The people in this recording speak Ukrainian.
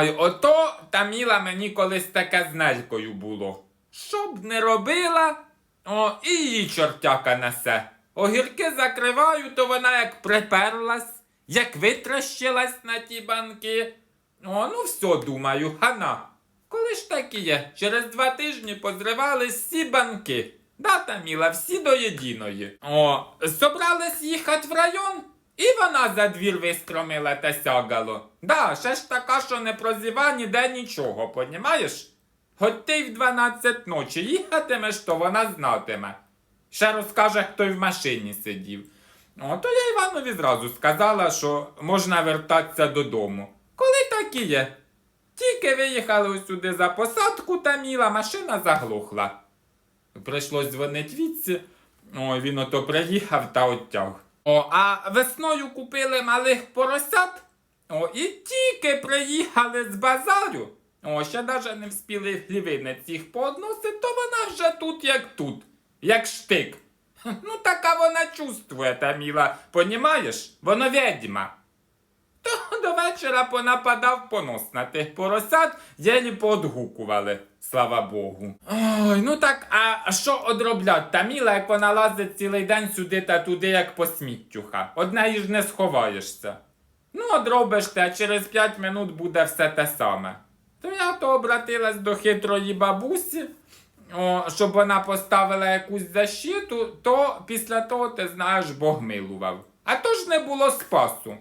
Ой, ото Таміла мені колись таке з нелькою було. Щоб не робила, о, і її чортяка несе. Огірки закриваю, то вона як приперлась, як витращилась на ті банки. О, ну все, думаю, хана. Коли ж так є, через два тижні позривались всі банки. Да, Таміла, всі до єдиної. О, собрались їхати в район, і вона за двір вистромила та сягало. Да, ще ж така, що не прозіва ніде нічого, понімаєш? Хоч ти й в 12 ночі їхатимеш, то вона знатиме. Ще розкаже, хто й в машині сидів. О, то я Іванові зразу сказала, що можна вертатися додому. Коли так і є. Тільки виїхали ось сюди за посадку Таміла, машина заглохла. Прийшлось дзвонить відці. Ой, він ото приїхав та оттяг. О, а весною купили малих поросят. О, і тільки приїхали з базарю. О, ще навіть не вспіли хлівинець їх поодносити, то вона вже тут як тут, як штик. Ну, така вона чувствує, Таміла, понімаєш? Воно відьма. До вечора понападав понос на тих поросят, єлі поодгукували, слава Богу. Ой, ну так, а що одроблять Таміла, як вона лазить цілий день сюди та туди, як по сміттюха. Однеї ж не сховаєшся. Ну, одробиш те, а через п'ять минут буде все те саме. То я то обратилась до хитрої бабусі, о, щоб вона поставила якусь защиту, то після того, ти знаєш, Бог милував. А то ж не було спасу.